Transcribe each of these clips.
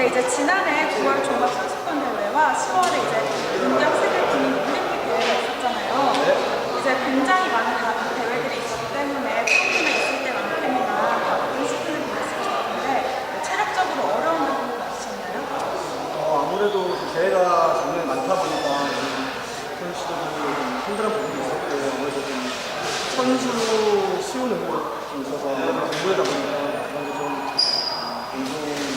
네, 이제 지난해 9월 종합 선수권 대회와 10월에 이제 동경 세계 국민 올림픽 대회가 있었잖아요. 이제 굉장히 많은 다- 대회들이 있었기 때문에 평균에 있을 때만큼이나 바쁜 시즌을 보냈을 것 같은데 체력적으로 어려운 부분은 없으셨나요? 어, 아무래도 대회가 작년에 많다 보니까 선수들이 좀 힘들은 부분이 있었고 아무래도 좀 선수 능력이 좀 있어서 공부하다 보니까 그런 게좀 부분이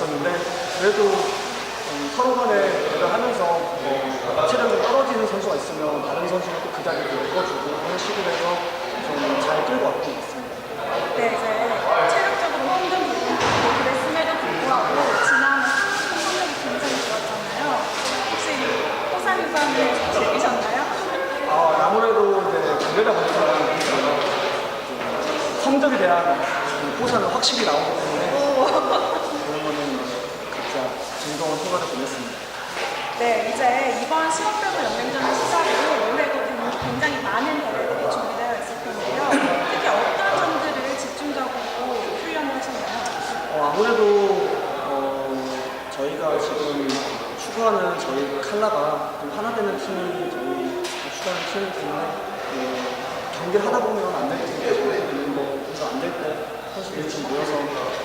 있었는데 그래도 좀 서로 간에 대화를 하면서 뭐 체력이 떨어지는 선수가 있으면 다른 선수가 또 그 자리를 메꿔주고 그런 식으로 해서 좀 잘 끌고 왔던 것 같습니다. 네, 이제 체력적으로 힘든 부분도 있고 그랬음에도 불구하고 선수 성적이 굉장히 좋았잖아요. 혹시 호상유관을 즐기셨나요? 아, 아무래도 이제 그러다 보니까 성적에 대한 그 포사는 확실히 나오기 때문에 그런 거는 각자 즐거운 휴가를 보냈습니다. 네, 이제 이번 실업배구 연맹전을 시작으로 올해도 굉장히 많은 대회들이 준비되어 있을 텐데요. 특히 어떤 점들을 집중적으로 훈련을 하셨나요? 어, 아무래도 어, 저희가 지금 추구하는 저희 칼라가 좀 하나 되는 팀이 저희 추구하는 팀이기 때문에 어, 경기를 하다 보면 안될 때, 있는데 그래서 안될때 선수들이 좀 모여서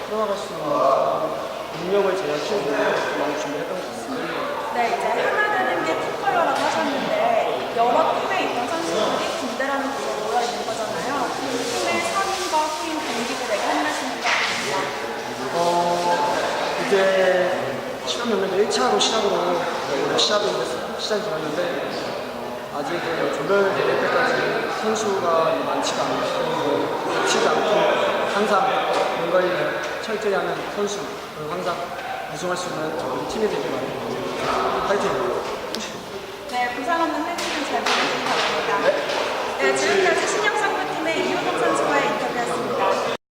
풀어나갈 수 있는 능력을 제가 키우고 많이 준비했던 것 같습니다. 네, 이제 하나 되는 게 팀컬러라고 하셨는데 여러 팀에 있던 선수들이 군대라는 곳에 모여 있는 거잖아요. 팀의 선임과 후임 동기들에게 한 말씀 부탁드립니다. 어, 이제 시간 연맹 1차로 시작으로 올해 시작이, 시작이 되었는데 어, 아직은 조별 대회 때까지 선수가 많지가 때문에 놓치지 않고 항상 뭔가를 철저히 하는 선수 그리고 항상 우승할 수 있는 저희 팀이 되길 바랍니다. 파이팅!